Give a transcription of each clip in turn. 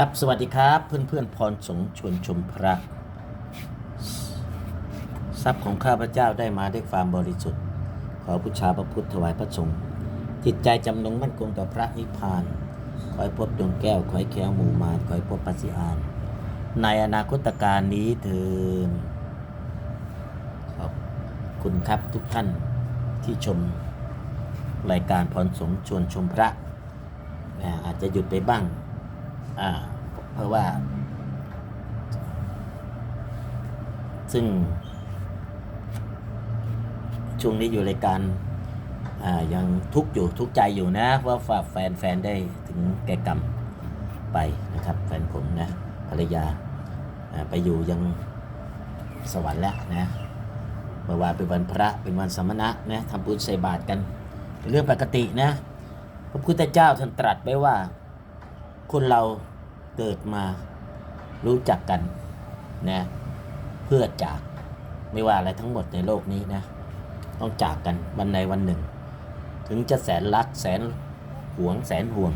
ครับสวัสดีครับเพื่อนเพื่อนพรสงชวนชมพระทรัพย์ของข้าพเจ้าได้มาด้วยความบริสุทธิ์ ขอบูชาพระพุทธถวายพระสงฆ์จิตใจจำนงมั่นคงต่อพระนิพพานขอให้พบดวงแก้วขอให้แคล้วหมู่มารขอให้พบปัสสิอาน ในอนาคตการนี้เถินขอบคุณครับทุกท่านที่ชมรายการพรสงชวนชมพระอาอาจจะหยุดไปบ้างอ่า เพราะว่า ซึ่ง ช่วงนี้อยู่รายการยังทุกอยู่ทุกใจอยู่นะว่าฝากแฟนแฟนได้ถึงแก่กรรมไปนะครับ แฟนผมนะภรรยาอ่าไปอยู่ยังสวรรค์แล้วนะเมื่อวานเป็นวันพระเป็นวันสมณะนะทำบุญใส่บาตรกันเป็นเรื่องปกตินะ พระพุทธเจ้าท่านตรัสไว้ว่า คนเรา เกิดมารู้จักกันนะเพื่อจากไม่ว่าอะไรทั้งหมดในโลกนี้นะต้องจากกันวันใดวันหนึ่ง ถึงจะแสนรักแสนหวงแสนห่วง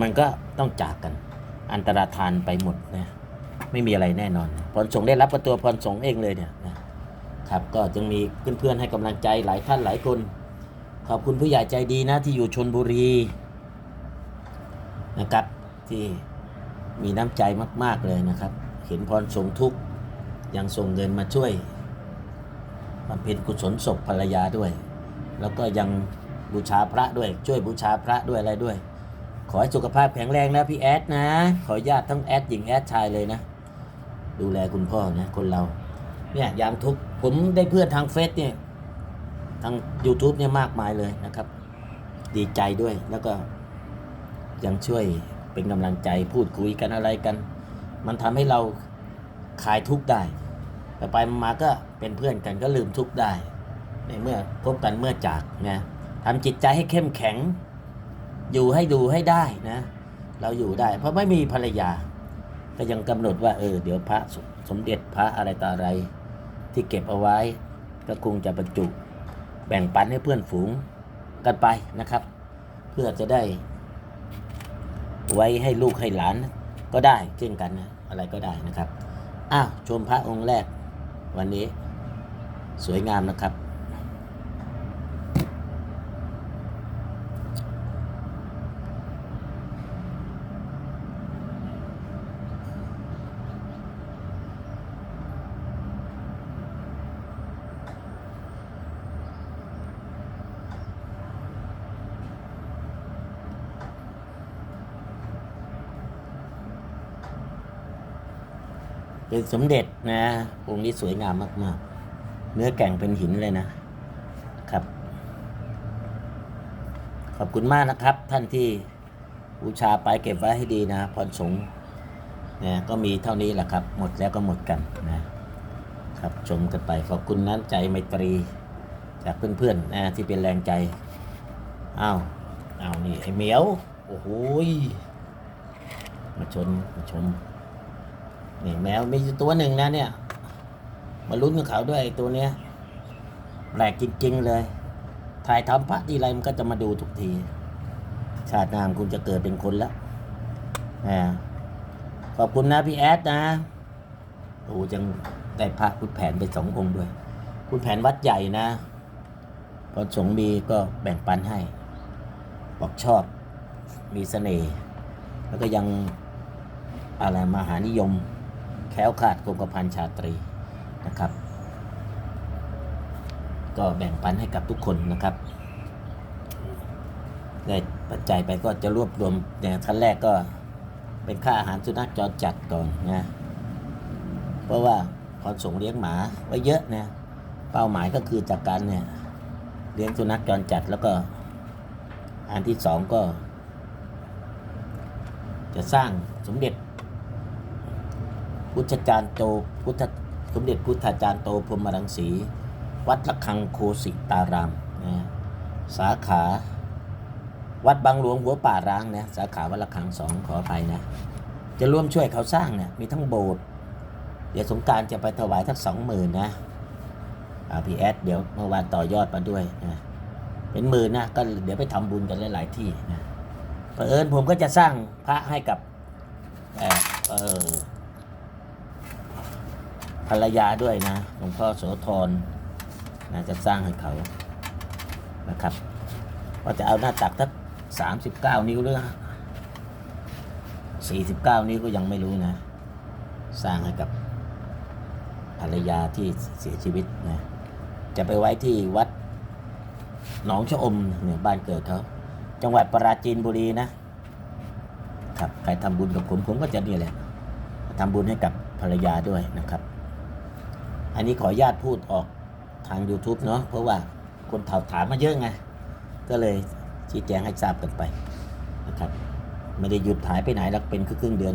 มันก็ต้องจากกัน อันตรธานไปหมดนะไม่มีอะไรแน่นอนพรสงได้รับประตัวพรสงเองเลยเนี่ยนะครับก็จึงมีเพื่อนๆให้กำลังใจหลายท่านหลายคน ขอบคุณผู้ใหญ่ใจดีนะที่อยู่ชนบุรีนะครับที่ มีน้ำใจมากๆเลยนะครับ เห็นพรสงทุกยังส่งเงินมาช่วยบำเพ็ญกุศลศพภรรยาด้วย แล้วก็ยังบูชาพระด้วย ช่วยบูชาพระด้วยอะไรด้วย ขอให้สุขภาพแข็งแรงนะพี่แอดนะ ขอญาตทั้งแอดหญิงแอดชายเลยนะ ดูแลคุณพ่อนะคนเรา เนี่ยยามทุกผมได้เพื่อนทางเฟซเนี่ยทาง YouTube เนี่ยมากมายเลยนะครับ ดีใจด้วยแล้วก็ยังช่วย เป็นกำลังใจพูดคุยกันอะไรกัน มันทำให้เราคลายทุกข์ได้แต่ไปมาก็เป็นเพื่อนกันก็ลืมทุกข์ได้ ในเมื่อพบกันเมื่อจากนะทำจิตใจให้เข้มแข็ง อยู่ให้ดูให้ได้นะ เราอยู่ได้ เพราะไม่มีภรรยา ก็ยังกำหนดว่าเออเดี๋ยวพระสสมเด็จพระอะไรต่ออะไร ที่เก็บเอาไว้ก็คงจะบรรจุ แบ่งปันให้เพื่อนฝูงกันไปนะครับ เพื่อจะได้ ไว้ให้ลูกให้หลานก็ได้เช่นกันนะอะไรก็ได้นะครับอ้าวชมพระองค์แรกวันนี้สวยงามนะครับ เป็นสมเด็จนะองค์นี้สวยงามมากๆ เนื้อแก่งเป็นหินเลยนะครับ ขอบคุณมากนะครับ ท่านที่บูชาไปเก็บไว้ให้ดีนะพรสงฆ์นี่ยก็มีเท่านี้แหละครับ หมดแล้วก็หมดกันนะครับชมกันไปขอบคุณน้ำใจไมตรีจากเพื่อนๆนะที่เป็นแรงใจอ้าวอ้าวนี่ไอ้เหมียว โอ้โหมาชนมาชม นี่แมวมีตัวหนึ่งนะเนี่ย มาลุ้นกับเขาด้วยตัวเนี้ยแปลกจริงๆเลย ถ่ายทำพระทีไรมันก็จะมาดูทุกที ชาติหน้าคุณจะเกิดเป็นคนแล้วอ่าขอบคุณนะพี่แอดนะโอ้จังได้พระคุณแผนไปสององค์ด้วย คุณแผนวัดใหญ่นะพอสงฆ์มีก็แบ่งปันให้ บอกชอบมีเสน่ห์แล้วก็ยังอะไรมหานิยม แคล้วขาดคงกระพันชาตรีนะครับ ก็แบ่งปันให้กับทุกคนนะครับได้ปัจจัยไปก็จะรวบรวมเนี่ยขั้นแรกก็เป็นค่าอาหารสุนัขจรจัดก่อนนะเพราะว่าพอส่งเลี้ยงหมาไว้เยอะนะเป้าหมายก็คือจากการเนี่ยเลี้ยงสุนัขจรจัดแล้วก็อันที่สองก็ จะสร้างสมเด็จ พุทธจารย์โตพุทธสมเด็จพุทธาจารย์โตพรมรังสี วัดระฆังโคสิตารามนะสาขา วัดบางหลวงหัวป่าร้างนะสาขาวัดระฆังสองขออภัยนะ จะร่วมช่วยเขาสร้างเนี่ยมีทั้งโบสถ์เดี๋ยวสงการจะไปถวายทั้งสองหมื่นนะอาพีแอดเดี๋ยวเมื่อวานต่อยอดมาด้วยนะเป็นหมื่นนะก็เดี๋ยวไปทำบุญกันหลายๆที่นะเผอิญผมก็จะสร้างพระให้กับแต่เออ ภรรยาด้วยนะหลวงพ่อโสธรนะจะสร้างให้เขานะครับว่าจะเอาหน้าตักสักสามสิบเก้านิ้วหรือสี่สิบเก้านิ้วก็ยังไม่รู้นะ สร้างให้กับภรรยาที่เสียชีวิตนะจะไปไว้ที่วัดหนองชะอมเนี่ยบ้านเกิดเขาจังหวัดปราจีนบุรีนะครับใครทำบุญกับผมผมก็จะนี่แหละทำบุญให้กับภรรยาด้วยนะครับ อันนี้ขออนุญาตพูดออกทาง YouTube เนาะเพราะว่าคนถามถามมาเยอะไง ก็เลยชี้แจงให้ทราบกันไปนะครับไม่ได้หยุดหายไปไหนแล้วเป็นครึ่งเดือน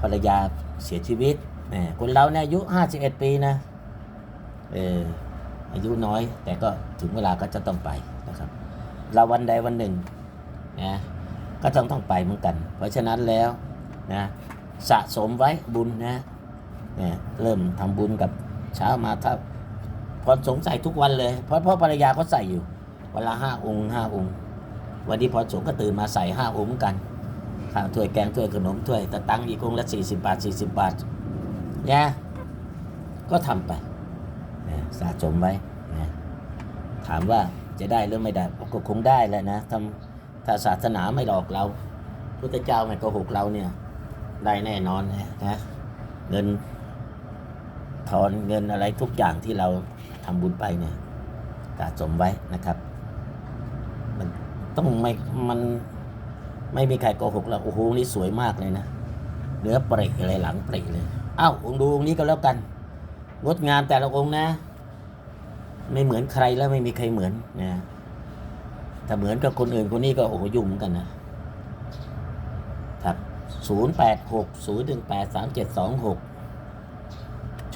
ภรรยาเสียชีวิตแหมคนเราเนี่ยอายุ51 ปีนะเอออายุน้อย แต่ก็ถึงเวลาก็จะต้องไปนะครับเราวันใดวันหนึ่งนะก็ต้องต้องไปเหมือนกัน เพราะฉะนั้นแล้วนะสะสมไว้บุญนะเนี่ยเริ่มทำบุญกับ เช้ามาถ้าพรสงสัยทุกวันเลย เพราะพ่อภรรยาก็ใส่อยู่วันละห้าองค์ห้าองค์ วันนี้พอสงก็ตื่นมาใส่ห้าองค์กันข้าวถ้วยแกงถ้วยขนมถ้วยตะตังอีกองละสี่สิบบาทสี่สิบบาทเนี่ยก็ทำไปสะสมไว้นะถามว่าจะได้หรือไม่ได้ก็คงได้แหละนะทำถ้าศาสนาไม่หลอกเราพุทธเจ้าไม่โกหกเราเนี่ยได้แน่นอนนะนะเงิน ถอนเงินอะไรทุกอย่างที่เราทำบุญไปเนี่ยสะสมไว้นะครับ มันต้องไม่มันไม่มีใครโกหกเราโอ้โหนี่สวยมากเลยนะเนื้อเปริอะไรหลังเปริเลยอ้าวองดูองนี้ก็แล้วกันงดงามแต่ละองค์นะ ไม่เหมือนใครแล้วไม่มีใครเหมือนนะถ้าเหมือนกับคนอื่นคนนี้ก็โอ้โหยุ่งเหมือนกันนะครับมเจ็ดสองหก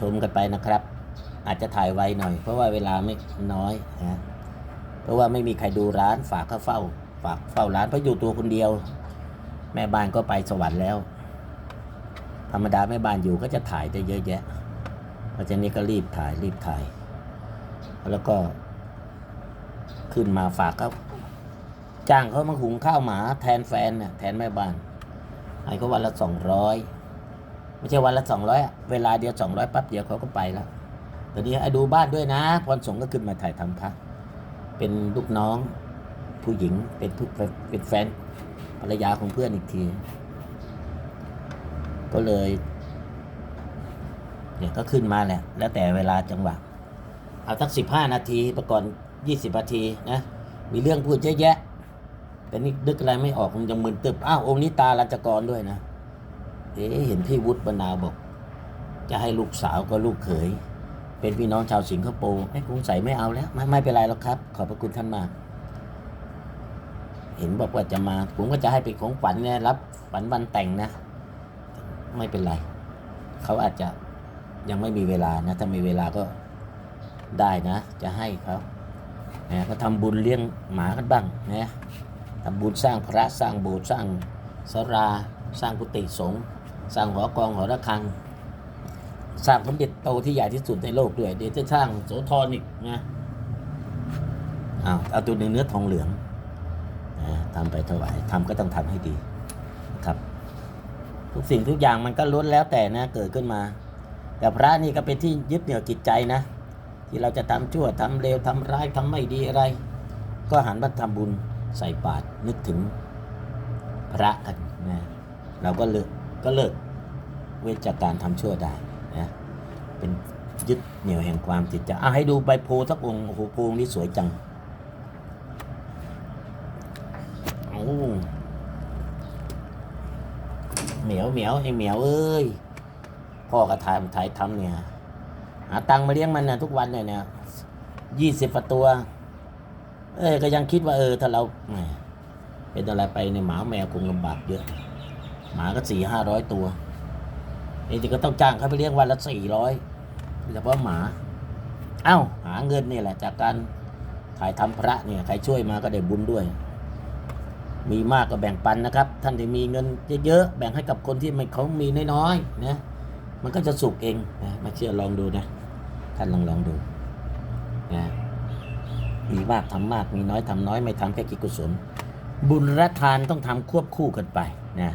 ชมกันไปนะครับ อาจจะถ่ายไวหน่อย เพราะว่าเวลาไม่น้อยนะเพราะว่าไม่มีใครดูร้านฝากเข้าเฝ้า ฝากเฝ้าร้านเพราะอยู่ตัวคนเดียว แม่บ้านก็ไปสวรรค์แล้ว ธรรมดาแม่บ้านอยู่ก็จะถ่ายได้เยอะแยะ เพราะฉะนั้ก็รีบถ่ายรีบถ่าย แล้วก็ขึ้นมาฝากเขาจ้างเขามาหุงข้าวหมาแทนแฟนน่ะแทนแม่บ้านให้เขาวันละสองร้อย ไม่ใช่วันละสองร้อยเวลาเดียวสองร้อยปั๊บเดียวเขาก็ไปแล้วตอนนี้ไอ้ดูบ้านด้วยนะพรสงก็ขึ้นมาถ่ายทำพระเป็นลูกน้อง ผู้หญิงเป็นผู้เป็นแฟนภรรยาของเพื่อนอีกที ก็เลยเนี่ยก็ขึ้นมาแหละ แล้วแต่เวลาจังหวะ เอาทักสิบห้านาทีประก่อนยี่สิบนาทีนะ มีเรื่องพูดเยอะแยะ แต่นี่นึกอะไรไม่ออกมันยังมึนตึบ อ้าว องค์นี้ตาลัจกรด้วยนะ เอ๊เห็นพี่วุฒิบรรณาบอก จะให้ลูกสาวกับลูกเขย เป็นพี่น้องชาวสิงคโปร์ไอ้คงใส่ไม่เอาแล้ว ไม่ไม่เป็นไรหรอกครับ ขอบพระคุณท่านมาก เห็นบอกว่าจะมา ผมก็จะให้เป็นของขวัญเนี่ยรับขวัญวันแต่งนะ ไม่เป็นไร เขาอาจจะยังไม่มีเวลานะ ถ้ามีเวลาก็ได้นะ จะให้เขานะก็ทำบุญเลี้ยงหมากันบ้างนะทำบุญสร้างพระสร้างโบสถ์สร้างสรา สร้างกุฏิสงฆ์ สร้างหอกองหอระฆัง สร้างสมเด็จโตที่ใหญ่ที่สุดในโลกด้วย เดี๋ยวจะสร้างโสธรอีกนะอ้าวเอาตัวหนึ่งเนื้อทองเหลืองนะทำไปถวายทำก็ต้องทำให้ดีครับ ทุกสิ่งทุกอย่างมันก็ล้วนแล้วแต่นะเกิดขึ้นมา แต่พระนี่ก็เป็นที่ยึดเหนี่ยวจิตใจนะ ที่เราจะทำชั่วทำเลวทำร้ายทำไม่ดีอะไร ก็หันมาทำบุญใส่บาตรนึกถึงพระกันนะเราก็เลิก ก็เลิกเว้นจากการทำชั่วได้นะเป็นยึดเหนี่ยวแห่งความจิตใจอะให้ดูใบโพธิ์สักองค์โอ้โหโพงนี้สวยจังโอ้เหมียวเหมียวไอ้เหมียวเอ้ยพ่อก็ถ่ายถ่ายทำเนี่ยหาตังค์มาเลี้ยงมันนะทุกวันเนี่ยเนี่ยยี่สิบตัว เอ้ยก็ยังคิดว่าเออถ้าเราเป็นอะไรไปในหมาแมวคงลำบากเยอะ หมาก็สี่ห้าร้อยตัวนี่ก็ต้องจ้างเขาไปเลี้ยงวันละสี่ร้อยเฉพาะหมา เอ้า หาเงินนี่แหละ จากการถ่ายทำพระเนี่ยใครช่วยมาก็ได้บุญด้วย มีมากก็แบ่งปันนะครับ ท่านที่มีเงินเยอะๆแบ่งให้กับคนที่ไม่เขามีน้อยๆนะมันก็จะสุกเองนะมาเชื่อลองดูนะท่านลองลองดูนะมีมากทำมากมีน้อยทำน้อยไม่ทำแค่กิจกุศลบุญและทานต้องทำควบคู่กันไปนะ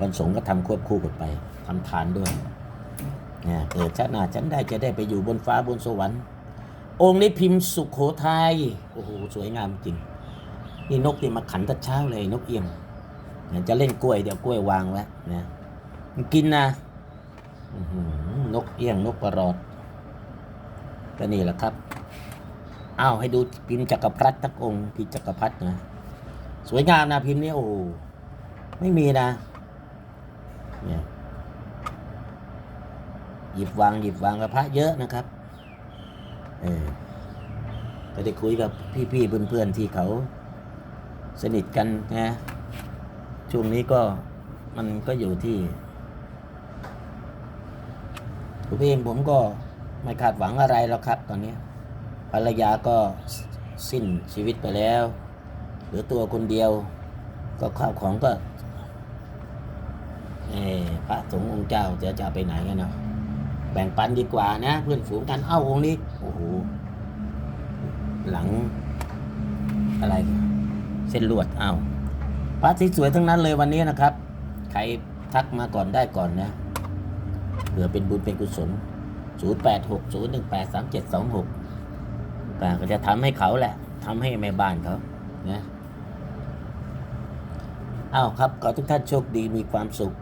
วันสงฆ์ก็ทำควบคู่กันไปทำทานด้วยเนี่ยเกิดชาติหน้าฉันได้จะได้ไปอยู่บนฟ้าบนสวรรค์ องค์นี้พิมพ์สุขโขทัยโอ้โหสวยงามจริง นี่นกนี่มาขันตะเช้าเลยนกเอี่ยงเนี่ยจะเล่นกล้วยเดี๋ยวกล้วยวางไว้นะมันกินนะนกเอี่ยงนกประหลอดก็นี่แหละครับอ้าวให้ดูพิมพ์จักรพรรดิทักองค์พิมพ์จักรพรรดินะสวยงามนะพิมพ์นี้โอ้โหไม่มีนะ เนี่ยหยิบวางหยิบวางกับพระเยอะนะครับ เออก็ได้คุยกับพี่ๆเพื่อนๆที่เขาสนิทกันนะช่วงนี้ก็มันก็อยู่ที่ผมเองผมก็ไม่คาดหวังอะไรแล้วครับ ตอนนี้ภรรยาก็สิ้นชีวิตไปแล้ว เหลือตัวคนเดียว ก็ข้าวของก็ พระสงฆ์องค์เจ้าจะจะไปไหนกันเนาะแบ่งปันดีกว่านะ เพื่อนฝูงกันเอ้าองค์นี้โอ้โหหลัง อะไร เส้นลวดเอ้าพระที่สวยทั้งนั้นเลยวันนี้นะครับ ใครทักมาก่อนได้ก่อนนะเผื่อเป็นบุญเป็นกุศล0 8 6 0 1 8 3 7 2 6แต่ก็จะทำให้เขาแหละทำให้แม่บ้านเขานะอ้าวครับขอทุกท่านโชคดีมีความสุข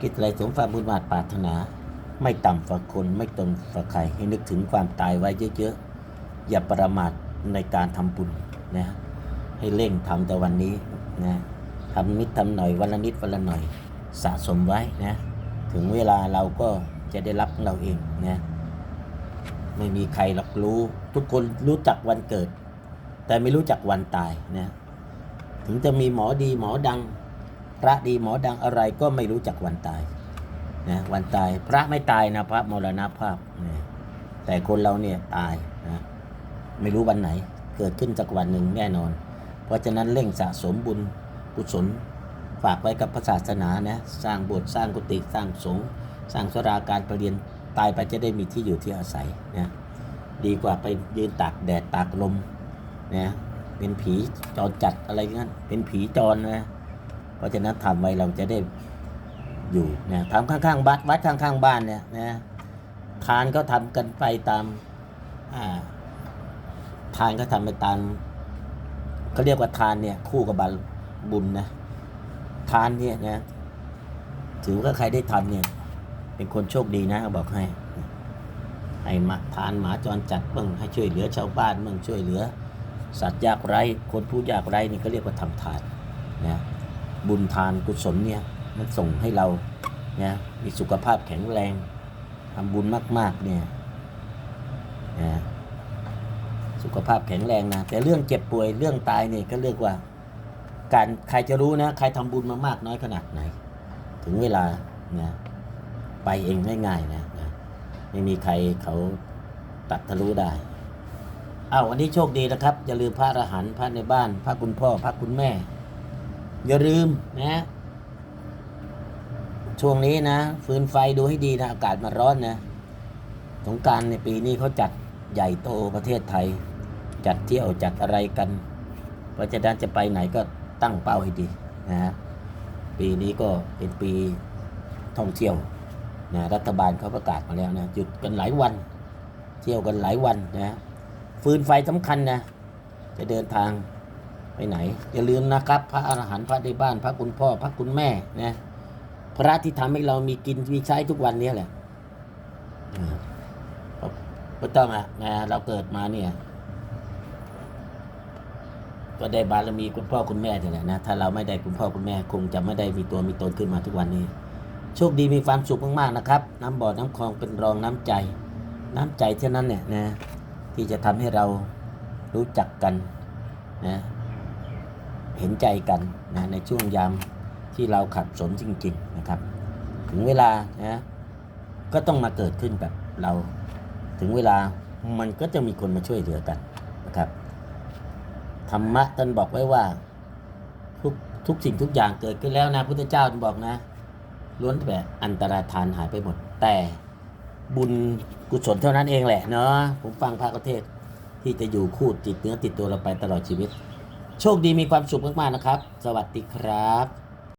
คิดอะไรสมความบุญบาทปรารถนา ไม่ต่ำฝักคนไม่ตนฝักใครให้นึกถึงความตายไว้เยอะๆ อย่าประมาทในการทำบุญนะให้เร่งทำแต่วันนี้นะทำนิดทำหน่อยวันละนิดวันละหน่อยสะสมไว้นะถึงเวลาเราก็จะได้รับเราเองนะไม่มีใครรับรู้ ทุกคนรู้จักวันเกิด แต่ไม่รู้จักวันตายนะถึงจะมีหมอดีหมอดัง พระดีหมอดังอะไรก็ไม่รู้จักวันตายนะวันตายพระไม่ตายนะพระมรณภาพนะแต่คนเราเนี่ยตายนะไม่รู้วันไหนเกิดขึ้นจากวันหนึ่งแน่นอน เพราะฉะนั้นเร่งสะสมบุญกุศลฝากไว้กับพระศาสนานะสร้างโบสถ์สร้างกุฏิสร้างสงฆ์สร้างสราการประเรียนตายไปจะได้มีที่อยู่ที่อาศัยนะดีกว่าไปยืนตากแดดตากลมนะเป็นผีจรจัดอะไรงั้นเป็นผีจรนะ เพราะฉะนั้นทำไว้เราจะได้อยู่นะทำข้างๆบ้านวัดข้างๆบ้านเนี่ยนะทานก็ทำกันไปตามทานก็ทำไปตามเขาเรียกว่าทานเนี่ยคู่กับบบุญนะทานเนี่ยนะถือว่าใครได้ทำเนี่ย เป็นคนโชคดีนะบอกให้ให้มาทานหมาจรจัดบ้างให้ช่วยเหลือชาวบ้านบ้างช่วยเหลือ สัตว์ยากไร้คนผู้ยากไร้นี่ก็เรียกว่าทำทานนะ บุญทานกุศลเนี่ยมันส่งให้เราเนี่ยมีสุขภาพแข็งแรงทำบุญมาก ๆ เนี่ยนะสุขภาพแข็งแรงนะ แต่เรื่องเจ็บป่วยเรื่องตายเนี่ยก็เรียกว่า การใครจะรู้นะ ใครทำบุญมามากน้อยขนาดไหน ถึงเวลานะไปเองง่ายๆนะนะไม่มีใครเขาตัดทะลุได้อ้าววันนี้โชคดีนะครับอย่าลืมพระอรหันต์พระในบ้าน พระคุณพ่อ พระคุณแม่ อย่าลืมนะ ช่วงนี้นะฟืนไฟดูให้ดีนะ อากาศมาร้อนนะสงการในปีนี้เขาจัดใหญ่โตประเทศไทย จัดเที่ยวจัดอะไรกัน เพราะฉะนั้นจะไปไหนก็ตั้งเป้าให้ดีนะฮะปีนี้ก็เป็นปีท่องเที่ยวนะรัฐบาลเขาประกาศมาแล้วนะหยุดกันหลายวัน เที่ยวกันหลายวันนะฟืนไฟสำคัญนะจะเดินทาง ไปไหน อย่าลืมนะครับ พระอรหันต์พระในบ้าน พระคุณพ่อ พระคุณแม่นะพระที่ทำให้เรามีกินมีใช้ทุกวันนี้แหละอ่าไม่ต้องอะนะเราเกิดมาเนี่ยก็ได้บารมีคุณพ่อคุณแม่นี่แหละนะถ้าเราไม่ได้คุณพ่อคุณแม่คงจะไม่ได้มีตัวมีตนขึ้นมาทุกวันนี้ โชคดีมีความสุขมากๆนะครับ น้ำบ่อน้ำคลองเป็นรองน้ำใจ น้ำใจเท่านั้นเนี่ยนะที่จะทำให้เรารู้จักกันนะ เห็นใจกันนะในช่วงยามที่เราขัดสนจริง ๆนะครับ ถึงเวลานะก็ต้องมาเกิดขึ้นแบบเราถึงเวลามันก็จะมีคนมาช่วยเหลือกันนะครับธรรมะท่านบอกไว้ว่าทุกทุกสิ่งทุกอย่างเกิดขึ้นแล้วนะพุทธเจ้าท่านบอกนะล้วนแต่อันตรธานหายไปหมด แต่บุญกุศลเท่านั้นเองแหละเนาะผมฟังพระประเทศที่จะอยู่คู่ติดเนื้อติดตัวเราไปตลอดชีวิต โชคดีมีความสุขมากๆนะครับ สวัสดีครับ